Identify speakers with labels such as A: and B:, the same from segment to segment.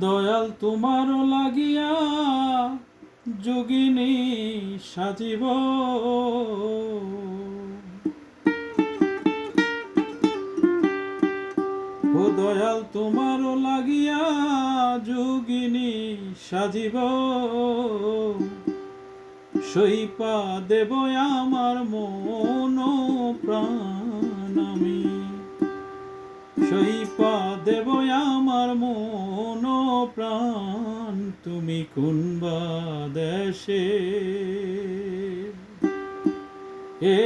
A: দয়াল তোমার লাগিয়া যোগিনী সাজিব। ও দয়াল তোমার লাগিয়া যোগিনী সাজিব। সইপা দেব আমার মন প্রাণ আমি। সইপা দেব আমার মন প্রাণ। তুমি কোন বা দেশে? এ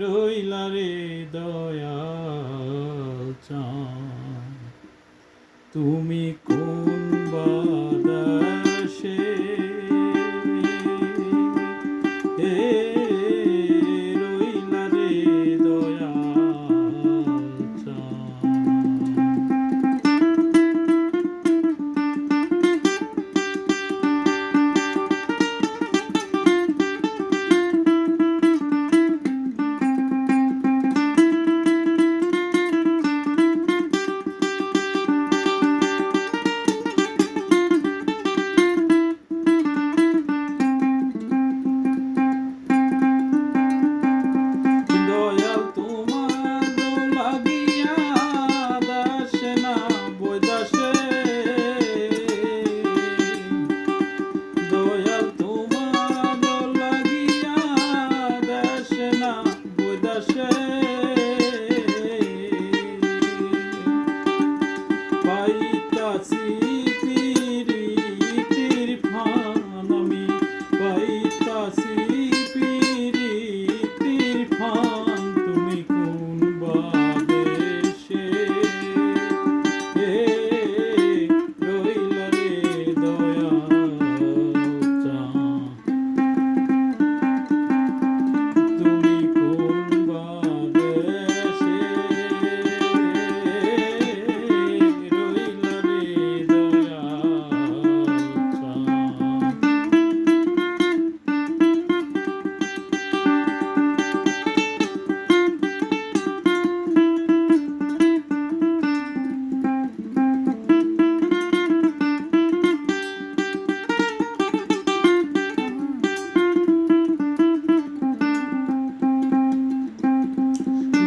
A: রইলা রে দয়াল চান তুমি কোন বৈদাসে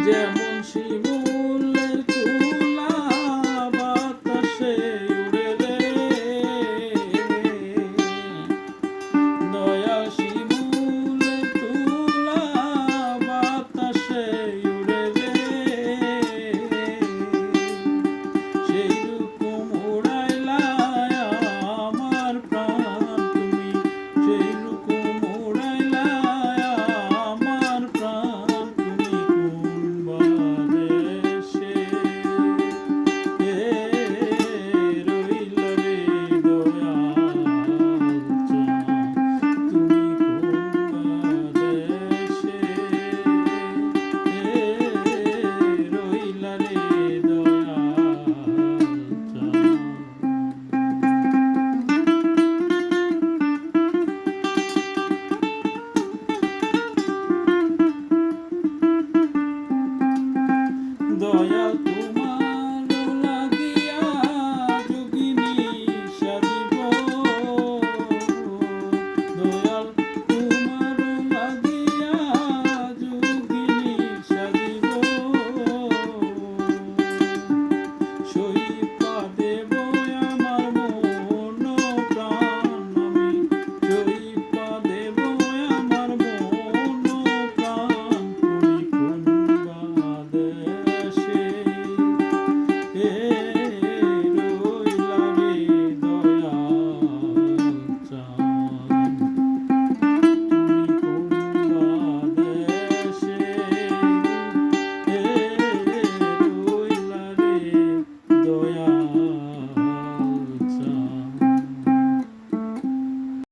A: যেমন শিব Yeah.